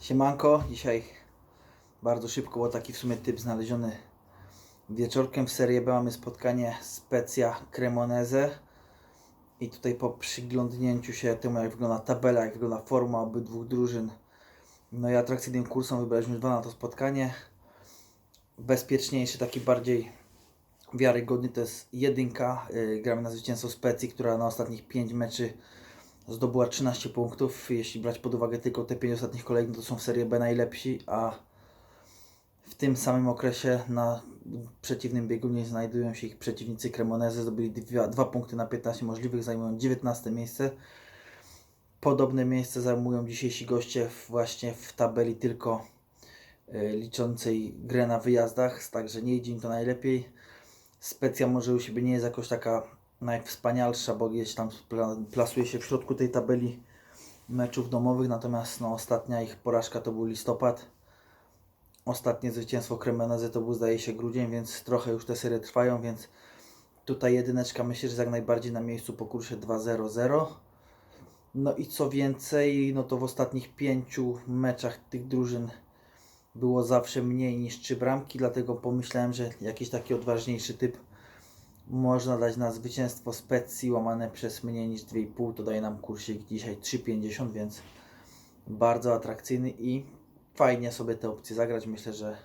Siemanko, dzisiaj bardzo szybko, bo taki w sumie typ znaleziony wieczorkiem w Serie B mamy spotkanie Specja Cremoneze i tutaj po przyglądnięciu się temu jak wygląda tabela, jak wygląda forma obydwu drużyn no i atrakcyjnym kursem wybraliśmy dwa na to spotkanie. Bezpieczniejszy, taki bardziej wiarygodny to jest jedynka, yy, gramy na zwycięstwo Specji, która na ostatnich 5 meczy zdobyła 13 punktów. Jeśli brać pod uwagę tylko te 5 ostatnich kolejnych, to są w Serie B najlepsi, a w tym samym okresie na przeciwnym biegunie znajdują się ich przeciwnicy Cremonese. Zdobyli dwa, dwa punkty na 15 możliwych, zajmują 19 miejsce. Podobne miejsce zajmują dzisiejsi goście właśnie w tabeli tylko y, liczącej grę na wyjazdach, także nie idzie im to najlepiej. Specja może u siebie nie jest jakoś taka najwspanialsza, bo gdzieś tam pla- plasuje się w środku tej tabeli meczów domowych, natomiast no, ostatnia ich porażka to był listopad. Ostatnie zwycięstwo Cremonese to był zdaje się grudzień, więc trochę już te serie trwają, więc tutaj jedyneczka myślę, że jak najbardziej na miejscu po kursie 2-0-0. No i co więcej, no to w ostatnich pięciu meczach tych drużyn było zawsze mniej niż trzy bramki, dlatego pomyślałem, że jakiś taki odważniejszy typ można dać na zwycięstwo Specji łamane przez mniej niż 2,5 to daje nam kursik dzisiaj 3,50 więc bardzo atrakcyjny i fajnie sobie te opcje zagrać. Myślę, że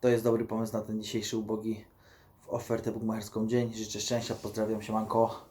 to jest dobry pomysł na ten dzisiejszy ubogi w ofertę bukmacherską dzień. Życzę szczęścia, pozdrawiam. Się manko